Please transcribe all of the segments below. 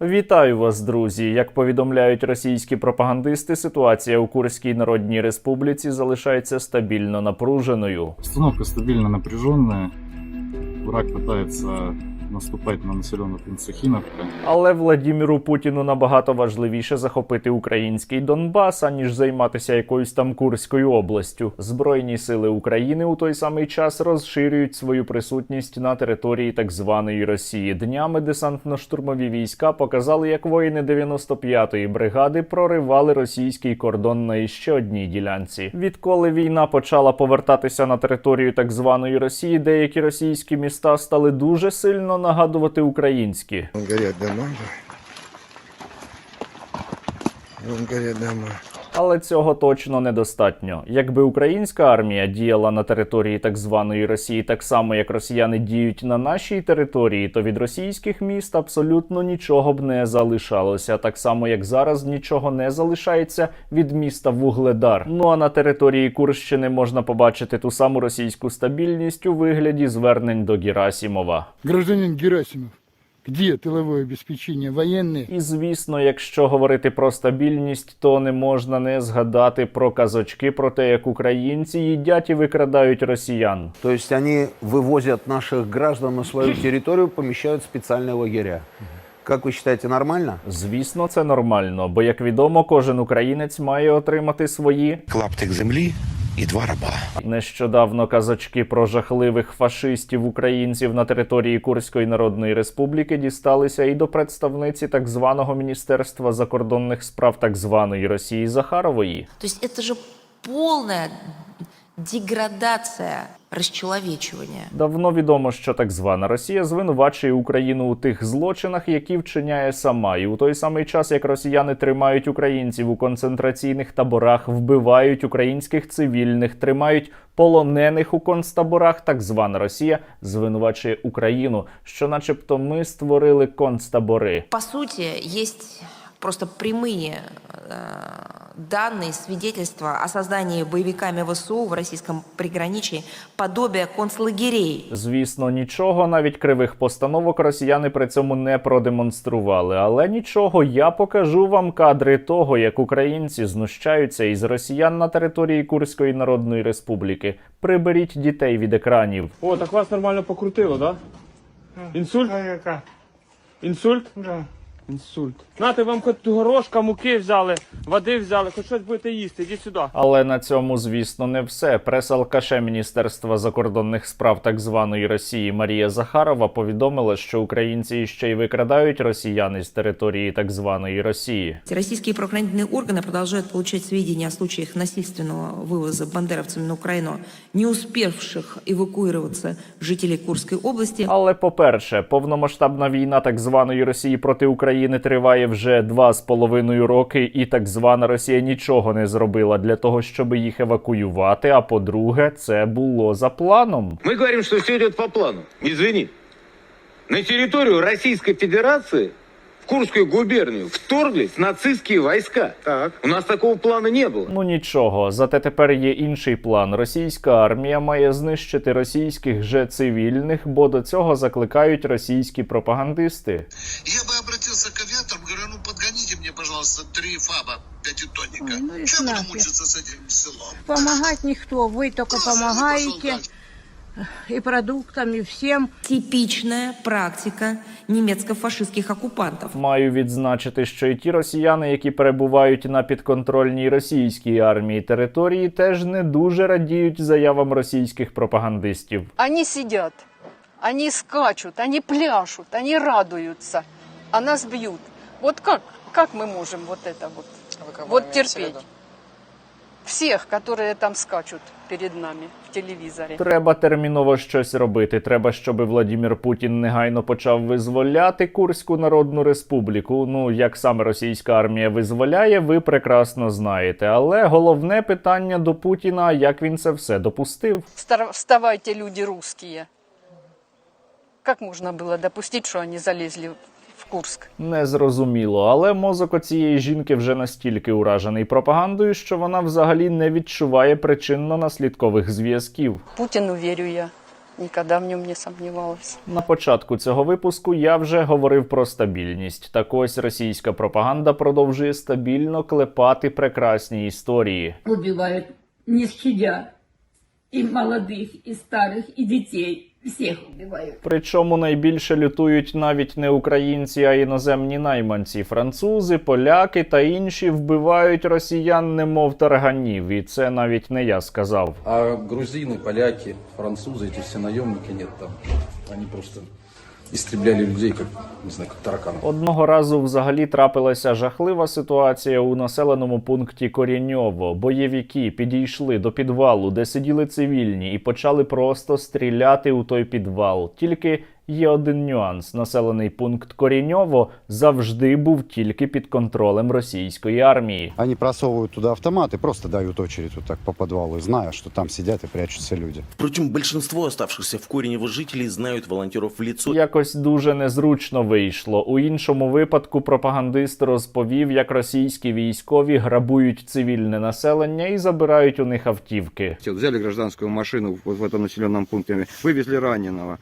Вітаю вас, друзі! Як повідомляють російські пропагандисти, ситуація у Курській Народній Республіці залишається стабільно напруженою. Обстановка стабільно напряженная. Враг пытается наступать на населенный пункт Сахиновка. Але Владіміру Путіну набагато важливіше захопити український Донбас, аніж займатися якоюсь там Курською областю. Збройні сили України у той самий час розширюють свою присутність на території так званої Росії. Днями десантно-штурмові війська показали, як воїни 95-ї бригади проривали російський кордон на іще одній ділянці. Відколи війна почала повертатися на територію так званої Росії, деякі російські міста стали дуже сильно нагадувати українські. Вон горят дома. Вон дома. Але цього точно недостатньо. Якби українська армія діяла на території так званої Росії так само, як росіяни діють на нашій території, то від російських міст абсолютно нічого б не залишалося, так само як зараз нічого не залишається від міста Вугледар. Ну а на території Курщини можна побачити ту саму російську стабільність у вигляді звернень до Герасімова. Гражданин Герасимов, где тыловое обеспечение военные? І звісно, якщо говорити про стабільність, то не можна не згадати про казочки про те, як українці їдять і викрадають росіян. То есть они вывозят наших граждан на свою территорию, помещают в специальные лагеря. Как вы считаете, нормально? Звісно, це нормально, бо як відомо, кожен українець має отримати свої клаптик землі і два раба. нещодавно казочки про жахливих фашистів українців на території Курської Народної Республіки дісталися і до представниці так званого міністерства закордонних справ так званої Росії Захарової. То це ж же полная деградация. Давно відомо, що так звана Росія звинувачує Україну у тих злочинах, які вчиняє сама, і у той самий час, як росіяни тримають українців у концентраційних таборах, вбивають українських цивільних, тримають полонених у концтаборах, так звана Росія звинувачує Україну, що, начебто, ми створили концтабори. По сути, есть просто прямые э, данные, свидетельства о создании боевиками ВСУ в российском приграничии подобия концлагерей. Звісно, нічого, навіть кривих постановок росіяни при цьому не продемонстрували. Але нічого, я покажу вам кадри того, як українці знущаються із росіян на території Курської Народної Республіки. Приберіть дітей від екранів. О, так вас нормально покрутило, да? Інсульт? А яка? Інсульт? Да. Інсульт. Нате вам хоч горошка, муки взяли, води взяли, хоч щось будете їсти, ідіть сюди. Але на цьому, звісно, не все. Прес-алкаше Міністерства закордонних справ так званої Росії Марія Захарова повідомила, що українці ще й викрадають росіян із території так званої Росії. Российские правоохранительные органы продолжают получать сведения о случаях насильственного вывоза бандеровцами на Украину, не успевших эвакуироваться жителей Курской области. Але по-перше, повномасштабна війна так званої Росії проти України триває вже два з половиною роки, і так звана Росія нічого не зробила для того, щоб їх евакуювати. А по-друге, це було за планом. Ми говоримо, що все йде по плану. Извини. На територію Російської Федерации в Курскую губернию вторглись нацистские войска. Так. У нас такого плана не было. Ну нічого, зате тепер є інший план. Російська армія має знищити російських же цивільних, бо до цього закликають російські пропагандисти. Я бы обратился к авиаторам, говорю, ну подгоните мне, пожалуйста, три фаба пятитонника. Ну и Чего я буду нафиг. мучиться с этим селом? Помогать никто, вы только Просто не помогаете пошел и продуктам, и всем. Типичная практика немецко-фашистских оккупантов. Маю відзначити, що і ті росіяни, які перебувають на підконтрольній російській армії території, теж не дуже радіють заявам російських пропагандистів. Они сидят, они скачут, они пляшут, они радуются, а нас бьют. Вот как, как мы можем вот это вот, вот терпеть? Всех, которые там скачут перед нами в телевизоре. Треба терміново щось робити. Треба, щоб Владімір Путін негайно почав визволяти Курську Народну Республіку. Ну як саме російська армія визволяє, ви прекрасно знаєте. Але головне питання до Путіна, як він це все допустив. Вставайте, люди русские. Как можно было допустить, что они залезли в Курск? Незрозуміло, але мозок оцієї жінки вже настільки уражений пропагандою, що вона взагалі не відчуває причинно-наслідкових зв'язків. Путину верю я. Никогда в нем не сомневалась. На початку цього випуску я вже говорив про стабільність. Так ось російська пропаганда продовжує стабільно клепати прекрасні історії. Убивают, не щадя И молодых, и старых, и детей. Всех убивают. Причому найбільше лютують навіть не українці, а іноземні найманці. Французи, поляки та інші вбивають росіян, немов тарганів. І це навіть не я сказав. А грузины, поляки, французы, эти все наемники нет там. Они просто истребляли людей, як не знаю, як тараканов. Одного разу взагалі трапилася жахлива ситуація у населеному пункті Коріньово. Бойовики підійшли до підвалу, де сиділи цивільні, і почали просто стріляти у той підвал. Тільки є один нюанс: населений пункт Коріньово завжди був тільки під контролем російської армії. Они просовывают туда автоматы, просто дают очередь вот так по подвалу, зная, что там сидят и прячутся люди. Впрочем, большинство оставшихся в Коренево жителей знают волонтеров в лицо Якось дуже незручно вийшло. У іншому випадку пропагандист розповів, як російські військові грабують цивільне населення і забирають у них автівки. Взяли гражданскую машину вот в этом населенном пункте, вывезли раненого.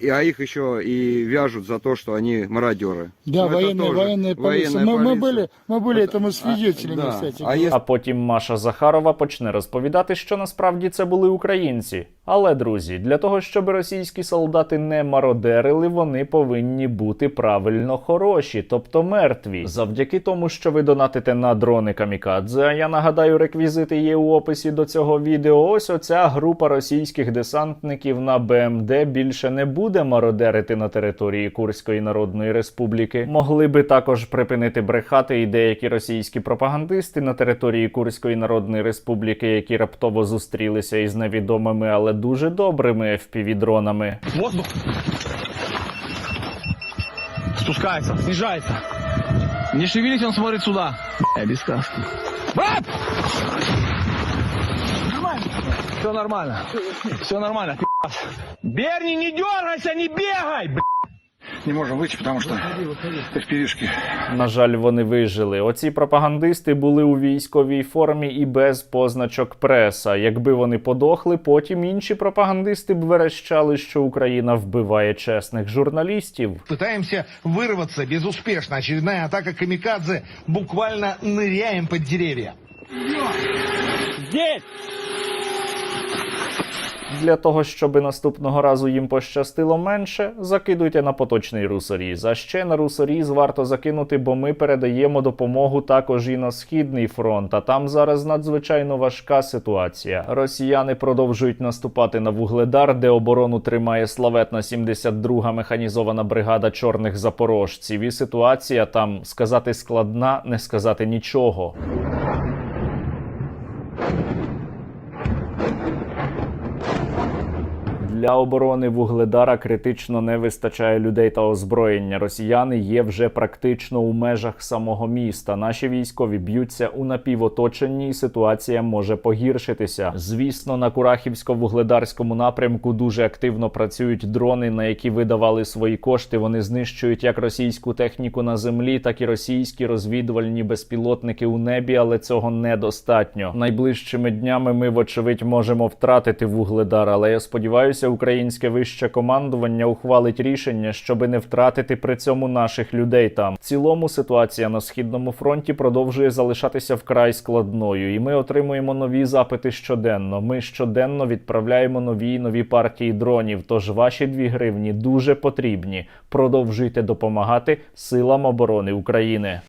И, а их еще и вяжут за то, что они мародеры. Да, Ну, это военная, тоже военная полиция. военная мы, мы полиция. были, мы были Это- этому свидетелями, а, да. кстати. А если А потім Маша Захарова почне розповідати, що насправді це були українці. Але друзі, для того, щоб російські солдати не мародерили, вони повинні бути правильно хороші, тобто мертві. Завдяки тому, що ви донатите на дрони камікадзе. А я нагадаю, реквізити є у описі до цього відео. Ось оця група російських десантників на БМД більше не буде мародерити на території Курської Народної Республіки. Могли би також припинити брехати і деякі російські пропагандисти на території Курської Народної Республіки, які раптово зустрілися із невідомими, але дуже добрими FPV-дронами. Воздух. Спускается, снижается. Не шевелись, он смотрит сюда. Я без каски. Нормально. Все нормально. Все нормально. Берни, не дергайся, не бегай, б***ь не можем выйти, потому что FPV-шки На жаль, вони вижили. Оці пропагандисти були у військовій формі і без позначок преса. Якби вони подохли, потім інші пропагандисти б верещали, що Україна вбиває чесних журналістів. Пытаемся вырваться безуспешно. Очередная атака камикадзе. Буквально ныряем под деревья. Здесь. Для того, щоб наступного разу їм пощастило менше, закидуйте на поточний русоріз. А ще на русоріз варто закинути, бо ми передаємо допомогу також і на східний фронт. А там зараз надзвичайно важка ситуація. Росіяни продовжують наступати на вугледар, де оборону тримає славетна 72-га механізована бригада чорних запорожців. І ситуація там сказати складна, не сказати нічого. Для оборони вугледара критично не вистачає людей та озброєння. Росіяни є вже практично у межах самого міста. Наші військові б'ються у напівоточенні, і ситуація може погіршитися. Звісно, на Курахівсько-вугледарському напрямку дуже активно працюють дрони, на які видавали свої кошти. Вони знищують як російську техніку на землі, так і російські розвідувальні безпілотники у небі, але цього недостатньо. Найближчими днями ми, вочевидь, можемо втратити вугледар, але я сподіваюся, українське вище командування ухвалить рішення, щоби не втратити при цьому наших людей там. В цілому ситуація на східному фронті продовжує залишатися вкрай складною, і ми отримуємо нові запити щоденно. Ми щоденно відправляємо нові і нові партії дронів. Тож ваші дві гривні дуже потрібні. Продовжуйте допомагати силам оборони України.